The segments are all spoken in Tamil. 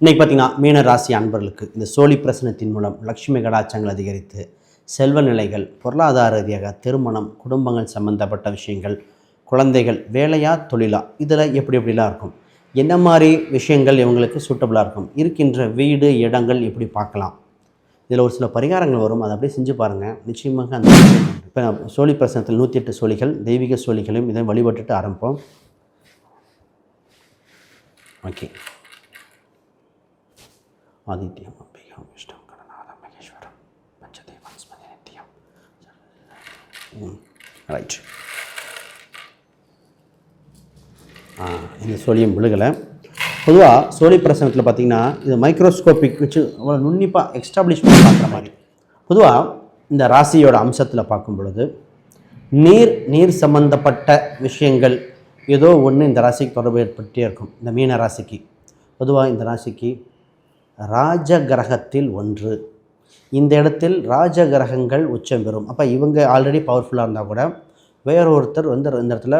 இன்னைக்கு பார்த்தீங்கன்னா மீன ராசி அன்பர்களுக்கு இந்த சோழி பிரசனத்தின் மூலம் லட்சுமி கடாச்சங்கள் அதிகரித்து செல்வ நிலைகள் பொருளாதார ரீதியாக திருமணம் குடும்பங்கள் சம்பந்தப்பட்ட விஷயங்கள் குழந்தைகள் வேலையா தொழிலா இதில் எப்படி எப்படிலாம் இருக்கும்? என்ன மாதிரி விஷயங்கள் இவங்களுக்கு சூட்டபுளாக இருக்கும்? இருக்கின்ற வீடு இடங்கள் எப்படி பார்க்கலாம்? இதில் ஒரு சில பரிகாரங்கள் வரும். அதை அப்படியே செஞ்சு பாருங்கள் நிச்சயமாக அந்த இப்போ சோழி பிரசனத்தில் நூற்றி எட்டு சோழிகள் தெய்வீக சோழிகளையும் இதை வழிபட்டுட்டு ஆரம்பிப்போம். ஓகே. ஆதித்யம் அம்பிகம் விஷ்ணு கடநாதம் மகேஸ்வரம் பஞ்சதேவன் ஸ்மதி நித்தியம் ரைட் இந்த சோழியம் விழுகலை. பொதுவாக சோழி பிரசனத்தில் பார்த்திங்கன்னா இது மைக்ரோஸ்கோபிக் வச்சு அவ்வளோ நுண்ணிப்பாக எக்ஸ்டாப்ளிஷ் பண்ணி பார்க்குற மாதிரி. பொதுவாக இந்த ராசியோட அம்சத்தில் பார்க்கும் பொழுது நீர் நீர் சம்பந்தப்பட்ட விஷயங்கள் ஏதோ ஒன்று இந்த ராசிக்கு தொடர்பு ஏற்பட்டே இருக்கும். இந்த மீன ராசிக்கு. பொதுவாக இந்த ராசிக்கு ராஜ கிரகத்தில் ஒன்று. இந்த இடத்தில் ராஜ கிரகங்கள் உச்சம் பெறும். அப்போ இவங்க ஆல்ரெடி பவர்ஃபுல்லாக இருந்தால் கூட வேற ஒருத்தர் வந்து இந்த இடத்துல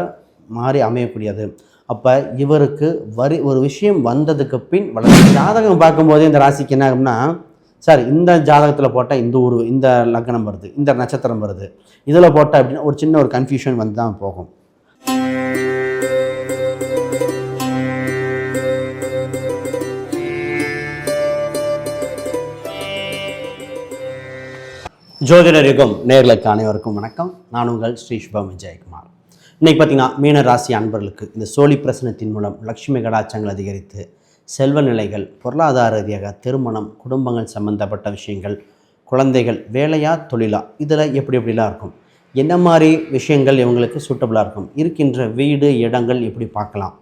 மாறி அமையக்கூடியது. அப்போ இவருக்கு வரி ஒரு விஷயம் வந்ததுக்கு பின் வளர்ச்சி. ஜாதகம் பார்க்கும்போதே இந்த ராசிக்கு என்ன ஆகும்னா சார் இந்த ஜாதகத்தில் போட்டால் இந்த ஊர் இந்த லக்னம் வருது இந்த நட்சத்திரம் வருது. இதில் போட்டால் அப்படின்னா ஒரு சின்ன ஒரு கன்ஃபியூஷன் வந்து தான் போகும். ஜோதிடர் யுகம் நேர்களுக்கு அனைவருக்கும் வணக்கம். நான் உங்கள் ஸ்ரீ சுபம் விஜயகுமார். இன்னைக்கு பார்த்தீங்கன்னா மீன ராசி அன்பர்களுக்கு இந்த சோழி பிரசனத்தின் மூலம் லட்சுமி கடாச்சங்கள் அதிகரித்து செல்வ நிலைகள் பொருளாதார ரீதியாக திருமணம் குடும்பங்கள் சம்பந்தப்பட்ட விஷயங்கள் குழந்தைகள் வேலையா தொழிலா இதில் எப்படி எப்படிலாம் இருக்கும்? என்ன மாதிரி விஷயங்கள் இவங்களுக்கு சூட்டபுளாக இருக்கும்? இருக்கின்ற வீடு இடங்கள் எப்படி பார்க்கலாம்?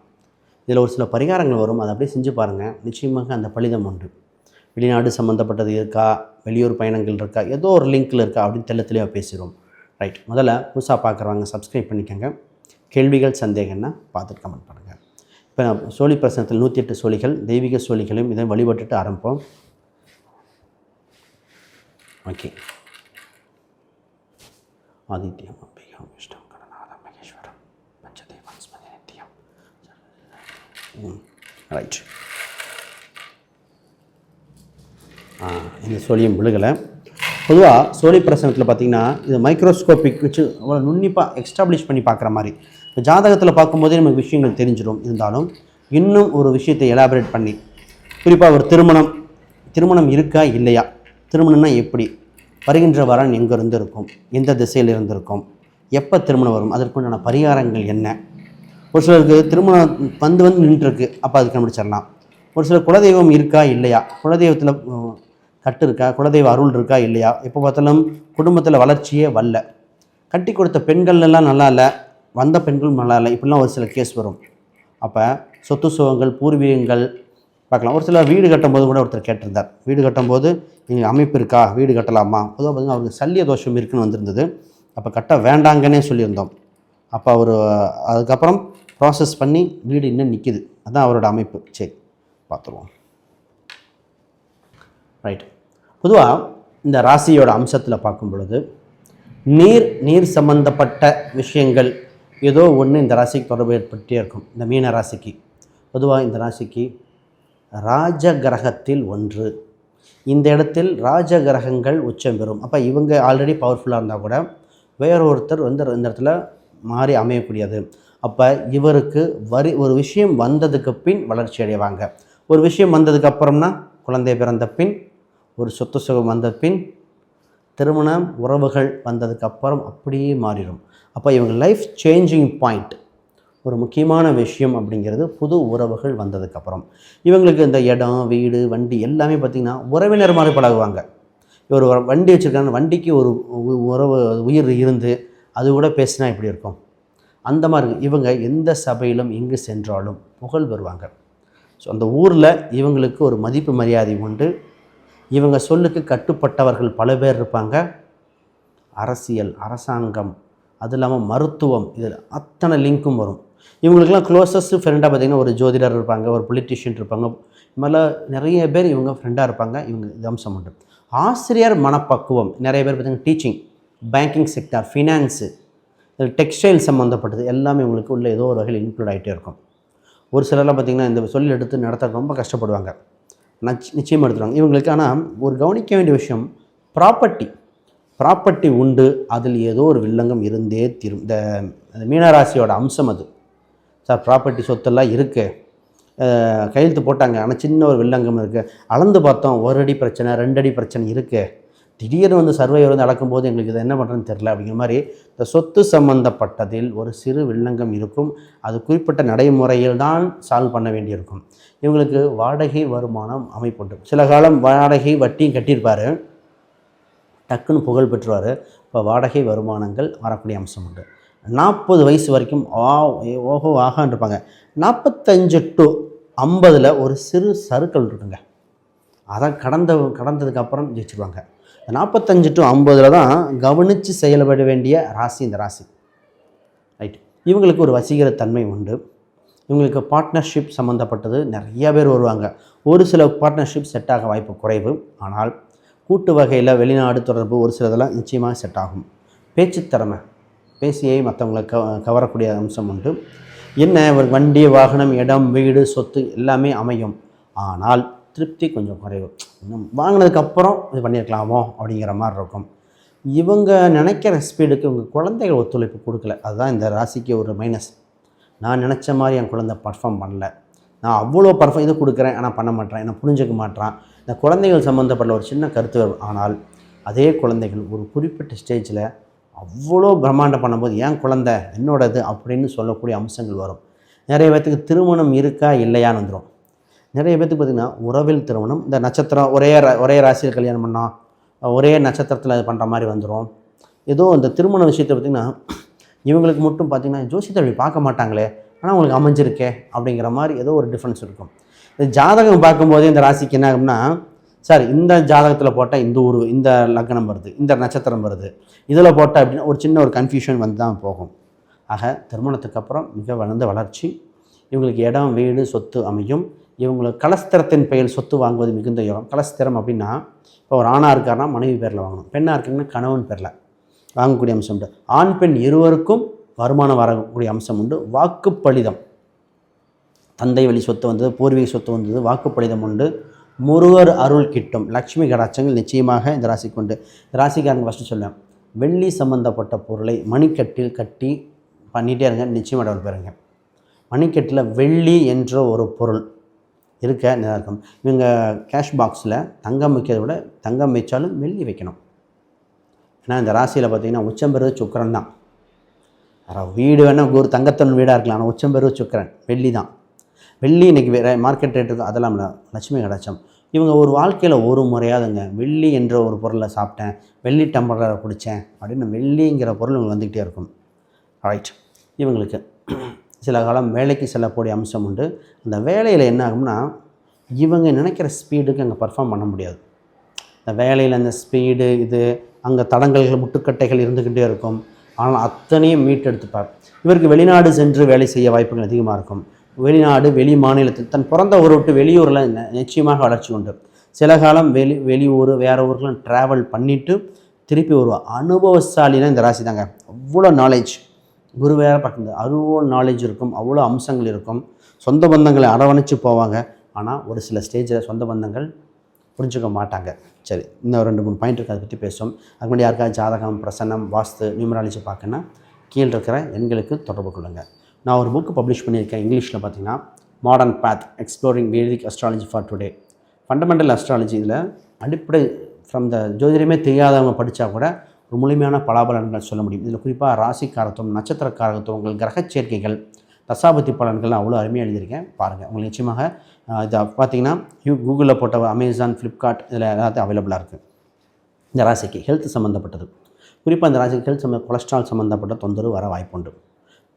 இதில் ஒரு சில பரிகாரங்கள் வரும். அதை அப்படியே செஞ்சு பாருங்கள் நிச்சயமாக அந்த பலிதம் உண்டு. வெளிநாடு சம்மந்தப்பட்டது இருக்கா? வெளியூர் பயணங்கள் இருக்கா? ஏதோ ஒரு லிங்க்கில் இருக்கா? அப்படின்னு தெல்ல தெளிவாக பேசிடுவோம் ரைட் முதல்ல புதுசாக பார்க்குறவங்க சப்ஸ்கிரைப் பண்ணிக்கோங்க. கேள்விகள் சந்தேகம்னா பார்த்துட்டு கமெண்ட் பண்ணுங்கள் இப்போ நான் சோழி பிரசனத்தில் நூற்றி எட்டு சோழிகள் தெய்வீக சோழிகளையும் இதை வழிபட்டுட்டு ஆரம்பிப்போம். ஓகே ஆதித்யம் அம்பிகம் விஷ்ணம் கடநாதம் மகேஸ்வரம் பஞ்சதேவன் ஸ்மதி நித்தியம் ரைட் ஆ, இந்த சோழியம் விழுகலை. பொதுவாக சோழி பிரசனத்தில் பார்த்திங்கன்னா இது மைக்ரோஸ்கோபிக் வச்சு அவ்வளோ நுண்ணிப்பாக எக்ஸ்டாப்ளிஷ் பண்ணி பார்க்குற மாதிரி. இப்போ ஜாதகத்தில் பார்க்கும்போதே நமக்கு விஷயங்கள் தெரிஞ்சிடும் இருந்தாலும் இன்னும் ஒரு விஷயத்தை எலாபரேட் பண்ணி குறிப்பாக ஒரு திருமணம் திருமணம் இருக்கா இல்லையா? திருமணம்னா எப்படி? வருகின்ற வரன் எங்கேருந்து இருக்கும் எந்த திசையில் இருந்திருக்கும்? எப்போ திருமணம் வரும்? அதற்குண்டான பரிகாரங்கள் என்ன? ஒரு சிலருக்கு திருமணம் வந்து வந்து நின்றுருக்கு. அப்போ அது கண்டுபிடிச்சிடலாம். ஒரு சில குலதெய்வம் இருக்கா இல்லையா? குலதெய்வத்தில் தட்டு இருக்கா குலதெய்வ அருள் இருக்கா இல்லையா? எப்போ பார்த்தாலும் குடும்பத்தில் வளர்ச்சியே வரல. கட்டி கொடுத்த பெண்கள் எல்லாம் நல்லா இல்லை. வந்த பெண்களும் நல்லா இல்லை. இப்படிலாம் ஒரு சில கேஸ் வரும். அப்போ சொத்து சுகங்கள் பூர்வீகங்கள் பார்க்கலாம். ஒரு சில வீடு கட்டும்போது கூட ஒருத்தர் கேட்டிருந்தார். வீடு கட்டும்போது நீங்கள் அமைப்பு இருக்கா? வீடு கட்டலாமா? பொதுவாக பார்த்தீங்கன்னா அவருக்கு சல்லிய தோஷம் இருக்குன்னு வந்திருந்தது. அப்போ கட்ட வேண்டாங்கன்னே சொல்லியிருந்தோம். அப்போ அவர் அதுக்கப்புறம் ப்ராசஸ் பண்ணி வீடு இன்னும் நிற்கிது அதுதான் அவரோட அமைப்பு. சரி பார்த்துருவோம் ரைட் பொதுவாக இந்த ராசியோட அம்சத்தில் பார்க்கும் பொழுது நீர் நீர் சம்பந்தப்பட்ட விஷயங்கள் ஏதோ ஒன்று இந்த ராசிக்கு தொடர்பு ஏற்பட்டே இருக்கும். இந்த மீன ராசிக்கு. பொதுவாக இந்த ராசிக்கு ராஜ கிரகத்தில் ஒன்று. இந்த இடத்தில் ராஜ கிரகங்கள் உச்சம் பெறும். அப்போ இவங்க ஆல்ரெடி பவர்ஃபுல்லாக இருந்தால் கூட வேற ஒருத்தர் வந்து இந்த இடத்துல மாறி அமையக்கூடியது. அப்போ இவருக்கு வரி ஒரு விஷயம் வந்ததுக்கு பின் வளர்ச்சி அடைவாங்க. ஒரு விஷயம் வந்ததுக்கு அப்புறம்னா குழந்தை பிறந்த பின் ஒரு சொத்து சுகம் வந்த பின் திருமணம் உறவுகள் வந்ததுக்கு அப்புறம் அப்படியே மாறிடும். அப்போ இவங்க லைஃப் சேஞ்சிங் பாயிண்ட் ஒரு முக்கியமான விஷயம் அப்படிங்கிறது புது உறவுகள் வந்ததுக்கப்புறம் இவங்களுக்கு இந்த இடம் வீடு வண்டி எல்லாமே பார்த்திங்கன்னா உறவினர் மாதிரி பழகுவாங்க. இவர் வண்டி வச்சுருக்காங்க வண்டிக்கு ஒரு உ- உறவு உயிர் இருந்து அது கூட பேசினா எப்படி இருக்கும்? அந்த மாதிரி இவங்க எந்த சபையிலும் எங்கு சென்றாலும் புகழ் பெறுவாங்க. ஸோ அந்த ஊரில் இவங்களுக்கு ஒரு மதிப்பு மரியாதை உண்டு. இவங்க சொல்லுக்கு கட்டுப்பட்டவர்கள் பல பேர் இருப்பாங்க. அரசியல் அரசாங்கம் அது இல்லாமல் மருத்துவம் இதில் அத்தனை லிங்க்கும் வரும். இவங்களுக்கெல்லாம் க்ளோசஸ்ட் ஃப்ரெண்டாக பார்த்தீங்கன்னா ஒரு ஜோதிடர் இருப்பாங்க ஒரு பொலிட்டிஷியன் இருப்பாங்க. இது நிறைய பேர் இவங்க ஃப்ரெண்டாக இருப்பாங்க இவங்க இது அம்சம் உண்டு. ஆசிரியர் மனப்பக்குவம் நிறைய பேர் பார்த்திங்கன்னா teaching banking sector finance textile சம்மந்தப்பட்டது எல்லாமே இவங்களுக்கு உள்ள ஏதோ ஒரு வகையில் இன்க்ளூட் ஆகிட்டே இருக்கும். ஒரு சிலர்லாம் பார்த்திங்கன்னா இந்த சொல்லி எடுத்து நடத்த ரொம்ப கஷ்டப்படுவாங்க. நச் நிச்சயமாக எடுத்துருவாங்க. இவங்களுக்கு ஆனால் ஒரு கவனிக்க வேண்டிய விஷயம் ப்ராப்பர்ட்டி ப்ராப்பர்ட்டி உண்டு அதில் ஏதோ ஒரு வில்லங்கம் இருந்தே தீரும். இந்த இந்த மீனராசியோட அம்சம் அது. சார் ப்ராப்பர்ட்டி சொத்தெல்லாம் இருக்குது கையெழுத்து போட்டாங்க. ஆனால் சின்ன ஒரு வில்லங்கம் இருக்குது அளந்து பார்த்தோம் ஒரு அடி பிரச்சனை ரெண்டு அடி பிரச்சனை இருக்குது திடீர்னு வந்து சர்வைவர் வந்து அளக்கும்போது எங்களுக்கு இது என்ன பண்ணுறதுன்னு தெரில அப்படிங்கிற மாதிரி இந்த சொத்து சம்பந்தப்பட்டதில் ஒரு சிறு வில்லங்கம் இருக்கும். அது குறிப்பிட்ட நடைமுறையில் தான் சால்வ் பண்ண வேண்டியிருக்கும். இவங்களுக்கு வாடகை வருமானம் அமைப்புண்டு. சில காலம் வாடகை வட்டியும் கட்டியிருப்பார். டக்குன்னு புகழ் பெற்றுவார். இப்போ வாடகை வருமானங்கள் வரக்கூடிய அம்சம் உண்டு நாற்பது வயசு வரைக்கும் ஆ ஓஹோ ஆகான்னு இருப்பாங்க நாற்பத்தஞ்சு டு ஐம்பதில் ஒரு சிறு சருக்கள் இருக்குங்க. அதை கடந்த கடந்ததுக்கப்புறம் ஜெயிச்சிருவாங்க. நாற்பத்தஞ்சு டு ஐம்பதில் தான் கவனித்து செயல்பட வேண்டிய ராசி இந்த ராசி. ரைட் இவங்களுக்கு ஒரு வசீகரத்தன்மை உண்டு. இவங்களுக்கு பார்ட்னர்ஷிப் சம்மந்தப்பட்டது நிறைய பேர் வருவாங்க. ஒரு சில பார்ட்னர்ஷிப் செட் ஆக வாய்ப்பு குறைவு. ஆனால் கூட்டு வகையில் வெளிநாடு தொடர்பு ஒரு சிலதெல்லாம் நிச்சயமாக செட் ஆகும். பேச்சுத்திறமை திறமை மற்றவங்களை க கவரக்கூடிய அம்சம் உண்டு. என்ன ஒரு வண்டி வாகனம் இடம் வீடு சொத்து எல்லாமே அமையும். ஆனால் திருப்தி கொஞ்சம் குறைவு. இன்னும் வாங்கினதுக்கப்புறம் இது பண்ணியிருக்கலாமோ அப்படிங்கிற மாதிரி இருக்கும். இவங்க நினைக்கிற ஸ்பீடுக்கு இவங்க குழந்தைகள் ஒத்துழைப்பு கொடுக்கல. அதுதான் இந்த ராசிக்கு ஒரு மைனஸ் நான் நினச்ச மாதிரி என் குழந்தை பர்ஃபார்ம் பண்ணல. நான் அவ்வளோ பர்ஃபார்ம் இது கொடுக்குறேன் ஆனால் பண்ண மாட்டேன் என்ன புரிஞ்சுக்க மாட்டேறான். இந்த குழந்தைகள் சம்மந்தப்பட்ட ஒரு சின்ன கருத்து வரும் ஆனால் அதே குழந்தைகள் ஒரு குறிப்பிட்ட ஸ்டேஜில் அவ்வளோ பிரம்மாண்டம் பண்ணும்போது ஏன் குழந்தை? என்னோடது? அப்படின்னு சொல்லக்கூடிய அம்சங்கள் வரும். நிறைய பேர்த்துக்கு திருமணம் இருக்கா இல்லையான்னு வந்துடும் நிறைய பேர்த்துக்கு பார்த்திங்கன்னா உறவில் திருமணம் இந்த நட்சத்திரம் ஒரே ரா- ஒரே ராசியில் கல்யாணம் பண்ணால் ஒரே நட்சத்திரத்தில் அது பண்ணுற மாதிரி வந்துடும் ஏதோ இந்த திருமண விஷயத்தை பார்த்திங்கன்னா இவங்களுக்கு மட்டும் பார்த்திங்கன்னா ஜோசியத்தை அப்படி பார்க்க மாட்டாங்களே ஆனால் உங்களுக்கு அமைஞ்சிருக்கே அப்படிங்கிற மாதிரி ஏதோ ஒரு டிஃப்ரென்ஸ் இருக்கும். இந்த ஜாதகம் பார்க்கும்போதே இந்த ராசிக்கு என்ன ஆகும்னா சார் இந்த ஜாதகத்தில் போட்டால் இந்த ஊர் இந்த லக்னம் வருது இந்த நட்சத்திரம் வருது. இதில் போட்டால் அப்படின்னா ஒரு சின்ன ஒரு கன்ஃபியூஷன் வந்து தான் போகும். ஆக திருமணத்துக்கு அப்புறம் மிக வளர்ந்த வளர்ச்சி இவங்களுக்கு இடம் வீடு சொத்து அமையும். இவங்களுக்கு கலஸ்திரத்தின் பெயர் சொத்து வாங்குவது மிகுந்த யோகம். கலஸ்திரம் அப்படின்னா இப்போ ஒரு ஆணாக இருக்காருன்னா மனைவி பேரில் வாங்கணும். பெண்ணாக இருக்கீங்கன்னா கணவன் பேரில் வாங்கக்கூடிய அம்சம் உண்டு. ஆண் பெண் இருவருக்கும் வருமானம் வரக்கூடிய அம்சம் உண்டு. வாக்குப்பளிதம். தந்தை வழி சொத்து வந்தது பூர்வீக சொத்து வந்தது வாக்குப்பளிதம் உண்டு. முருகர் அருள் கிட்டும். லக்ஷ்மி கடாட்சங்கள் நிச்சயமாக இந்த ராசிக்கு உண்டு. இந்த ராசிக்காரங்க ஃபஸ்ட்டு சொல்லுவேன் வெள்ளி சம்பந்தப்பட்ட பொருளை மணிக்கட்டில் கட்டி பண்ணிகிட்டே இருங்க. நிச்சயமாக டெவலப் பெறுங்க. மணிக்கட்டில் வெள்ளி என்ற ஒரு பொருள். இருக்க? நல்லா இருக்கும். இவங்க கேஷ் பாக்ஸில் தங்கம் வைக்கிறத விட தங்கம் வச்சாலும் வெள்ளி வைக்கணும். ஏன்னா இந்த ராசியில் பார்த்திங்கன்னா உச்சம் பெறுவது சுக்கரன் தான். வீடு வேணால் ஒரு தங்கத்தன் வீடாக இருக்கலாம். ஆனால் உச்சம் பெறுவது சுக்கரன். வெள்ளி தான். வெள்ளி இன்றைக்கி வேறு மார்க்கெட் ரேட் இருக்கும் அதெல்லாம் இல்லை. லட்சுமி கடாச்சம் இவங்க ஒரு வாழ்க்கையில் ஒரு முறையாதுங்க வெள்ளி என்ற ஒரு பொருளை சாப்பிட்டேன். வெள்ளி டம்பளரை குடித்தேன் அப்படின்னு வெள்ளிங்கிற பொருள் இவங்களுக்கு வந்துக்கிட்டே இருக்கும். ரைட் இவங்களுக்கு சில காலம் வேலைக்கு செல்லக்கூடிய அம்சம் உண்டு. அந்த வேலையில் என்ன ஆகும்னா இவங்க நினைக்கிற ஸ்பீடுக்கு அங்கே பர்ஃபார்ம் பண்ண முடியாது. இந்த வேலையில் அந்த ஸ்பீடு இது அங்கே தடங்கல்கள் முட்டுக்கட்டைகள் இருந்துக்கிட்டே இருக்கும். ஆனால் அத்தனையும் மீட்டெடுத்துப்பார். இவருக்கு வெளிநாடு சென்று வேலை செய்ய வாய்ப்புகள் அதிகமாக இருக்கும். வெளிநாடு வெளி மாநிலத்தில் தன் பிறந்த ஊரை விட்டு வெளியூரில் நி- நிச்சயமாக வளர்ச்சி உண்டு. சில காலம் வெளி வெளியூர் வேறு ஊருக்குலாம் ட்ராவல் பண்ணிவிட்டு திருப்பி ஒரு அனுபவசாலினா இந்த ராசி தாங்க அவ்வளோ நாலேஜ் குரு வேற பார்க்குறது அவ்வளோ நாலேஜ் இருக்கும் அவ்வளோ அம்சங்கள் இருக்கும். சொந்த பந்தங்களை அரவணைச்சு போவாங்க. ஆனால் ஒரு சில ஸ்டேஜில் சொந்த பந்தங்கள் புரிஞ்சுக்க மாட்டாங்க. சரி இன்னும் ரெண்டு மூணு பாயிண்ட் இருக்கு அதை பற்றி பேசுவோம். அதுக்கு முன்னாடி யாருக்காவது ஜாதகம் பிரசன்னம் வாஸ்து நியூமராலஜி பார்க்கணுன்னா கீழே இருக்கிற எண்களுக்கு தொடர்பு கொள்ளுங்கள் நான் ஒரு புக்கு பப்ளிஷ் பண்ணியிருக்கேன் இங்கிலீஷில் பார்த்தீங்கன்னா modern path exploring Vedic astrology for today fundamental astrology இதில் அடிப்படை ஃப்ரம் த ஜோதிடமே தெரியாதவங்க படித்தா கூட ஒரு முழுமையான பலாபலன்கள் சொல்ல முடியும். இதில் குறிப்பாக ராசிக்காரத்துவம் நட்சத்திரக்காரத்துவங்கள் கிரக சேர்க்கைகள் தசாபதி பலன்கள் அவ்வளோ அருமையாக எழுதியிருக்கேன். பாருங்கள் உங்களுக்கு நிச்சயமாக இதை பார்த்தீங்கன்னா யூ கூகுளில் போட்ட அமேசான் ஃப்ளிப்கார்ட் இதில் எல்லாத்தையும் அவைலபிளாக இருக்குது இந்த ராசிக்கு ஹெல்த் சம்மந்தப்பட்டது குறிப்பாக இந்த ராசிக்கு ஹெல்த் சம்மந்த கொலஸ்ட்ரால் சம்மந்தப்பட்ட தொந்தரவு வர வாய்ப்புண்டு.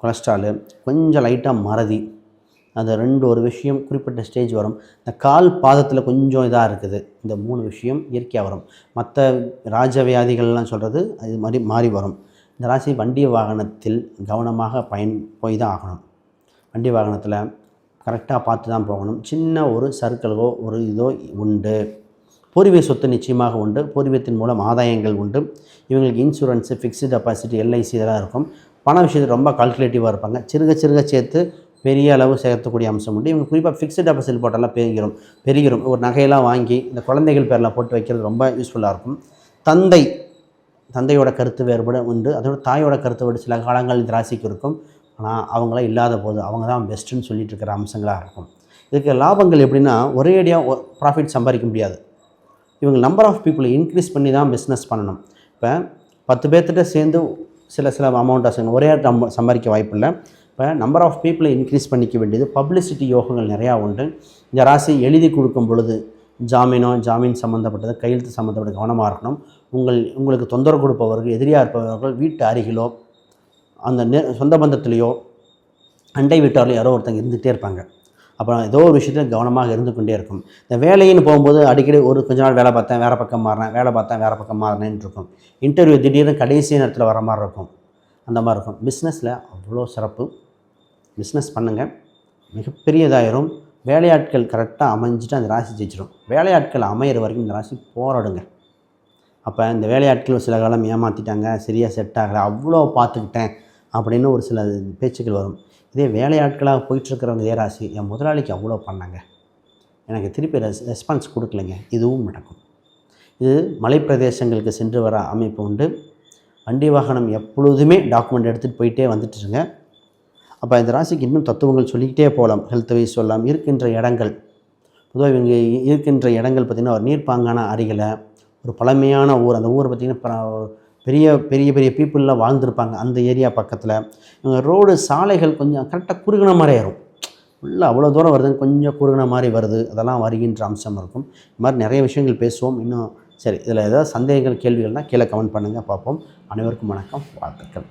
கொலஸ்ட்ராலு கொஞ்சம் லைட்டாக மறதி. அந்த ரெண்டு ஒரு விஷயம் குறிப்பிட்ட ஸ்டேஜ் வரும். இந்த கால் பாதத்தில் கொஞ்சம் இதாக இருக்குது. இந்த மூணு விஷயம் இயற்கையாக வரும். மற்ற ராஜ வியாதிகள்லாம் சொல்கிறது அது மாதிரி மாறி வரும். இந்த ராசி வண்டி வாகனத்தில் கவனமாக பயன் போய் தான் ஆகணும். வண்டி வாகனத்தில் கரெக்டாக பார்த்து தான் போகணும். சின்ன ஒரு சர்க்கிளோ ஒரு இதோ உண்டு. பூர்வீக சொத்து நிச்சயமாக உண்டு. பூர்வீகத்தின் மூலம் ஆதாயங்கள் உண்டு. இவங்களுக்கு இன்சூரன்ஸு ஃபிக்ஸ்டு டெபாசிட் எல்ஐசி இதெல்லாம் இருக்கும். பண விஷயத்தில் ரொம்ப கால்குலேட்டிவாக இருப்பாங்க. சிறுக சிறுக சேர்த்து பெரிய அளவு சேர்த்தக்கூடிய அம்சம் உண்டு. இவங்க குறிப்பாக ஃபிக்ஸ்டு டெபாசிட் போட்டெல்லாம் பெருகிறோம் பெருகிறோம் ஒரு நகையெல்லாம் வாங்கி இந்த குழந்தைகள் பேரில் போட்டு வைக்கிறது ரொம்ப யூஸ்ஃபுல்லாக இருக்கும். தந்தை தந்தையோட கருத்து வேறுபாடு உண்டு. அதோட தாயோட கருத்து வேறு சில காலங்கள் இந்த ராசிக்கு இருக்கும். ஆனால் அவங்களாம் இல்லாத போது அவங்க தான் பெஸ்ட்டுன்னு சொல்லிட்டு இருக்கிற அம்சங்களாக இருக்கும். இதுக்கு லாபங்கள் எப்படின்னா ஒரே அடியாக ப்ராஃபிட் சம்பாதிக்க முடியாது. இவங்க நம்பர் ஆஃப் பீப்புளை இன்க்ரீஸ் பண்ணி தான் பிஸ்னஸ் பண்ணணும். இப்போ பத்து பேர்த்திட்ட சேர்ந்து சில சில அமௌண்ட்டாக செய்யணும் ஒரே சம்பாதிக்க வாய்ப்பு இல்லை. இப்போ நம்பர் ஆஃப் பீப்புளை இன்க்ரீஸ் பண்ணிக்க வேண்டியது பப்ளிசிட்டி யோகங்கள் நிறையா உண்டு. இந்த ராசி எழுதி கொடுக்கும் பொழுது ஜாமீனோ ஜாமீன் சம்மந்தப்பட்டது கையெழுத்து சம்மந்தப்பட்ட கவனமாக இருக்கணும். உங்கள் உங்களுக்கு தொந்தரவு கொடுப்பவர்கள் எதிரியாக இருப்பவர்கள் வீட்டு அருகிலோ அந்த நெ சொந்த பந்தத்திலேயோ அண்டை வீட்டாரில் யாரோ ஒருத்தங்க இருந்துகிட்டே இருப்பாங்க. அப்புறம் ஏதோ ஒரு விஷயத்தில் கவனமாக இருந்து கொண்டே இருக்கும். இந்த வேலைன்னு போகும்போது அடிக்கடி ஒரு கொஞ்ச நாள் வேலை பார்த்தேன் வேறு பக்கம் மாறினேன் வேலை பார்த்தேன் வேறு பக்கம் மாறினேன்னு இருக்கும். இன்டர்வியூ திடீர்னு கடைசி நேரத்தில் வர மாதிரி இருக்கும். அந்த மாதிரி இருக்கும். பிஸ்னஸில் அவ்வளோ சிறப்பு. பிஸ்னஸ் பண்ணுங்கள் மிகப்பெரியதாயிரும். வேலையாட்கள் கரெக்டாக அமைஞ்சிட்டு அந்த ராசி ஜெயிச்சிடும் வேலையாட்கள் அமையிற வரைக்கும் இந்த ராசி போராடுங்க. அப்போ இந்த வேலையாட்கள் சில காலம் ஏமாற்றிட்டாங்க சரியாக செட் ஆகலை அவ்வளோ பார்த்துக்கிட்டேன் அப்படின்னு ஒரு சில பேச்சுக்கள் வரும். இதே வேலையாட்களாக போயிட்டுருக்கிறவங்க இதே ராசி என் முதலாளிக்கு அவ்வளோ பண்ணாங்க. எனக்கு திருப்பி ரெஸ் ரெஸ்பான்ஸ் கொடுக்கலைங்க. இதுவும் நடக்கும். இது மலைப்பிரதேசங்களுக்கு சென்று வர அமைப்பு உண்டு. வண்டி வாகனம் எப்பொழுதுமே டாக்குமெண்ட் எடுத்துகிட்டு போயிட்டே வந்துட்டுருங்க. அப்போ இந்த ராசிக்கு இன்னும் தத்துவங்கள் சொல்லிக்கிட்டே போகலாம். ஹெல்த் வைஸ் சொல்லலாம் இருக்கின்ற இடங்கள். பொதுவாக இவங்க இருக்கின்ற இடங்கள் பார்த்திங்கன்னா ஒரு நீர்ப்பாங்கான அருகில் ஒரு பழமையான ஊர். அந்த ஊர் பார்த்திங்கன்னா ப- பெரிய பெரிய பெரிய பீப்புளெலாம் வாழ்ந்துருப்பாங்க. அந்த ஏரியா பக்கத்தில். இவங்க ரோடு சாலைகள் கொஞ்சம் கரெக்டாக குறுகின மாதிரி ஏறும் ஃபுல்லாக அவ்வளோ தூரம் வருதுன்னு கொஞ்சம் குறுகின மாதிரி வருது. அதெல்லாம் வருகின்ற அம்சம் இருக்கும். இது மாதிரி நிறைய விஷயங்கள் பேசுவோம். இன்னும் சரி இதில் ஏதாவது சந்தேகங்கள் கேள்விகள்னால் கீழே கமெண்ட் பண்ணுங்கள் பார்ப்போம். அனைவருக்கும் வணக்கம். வாழ்த்துக்கள்.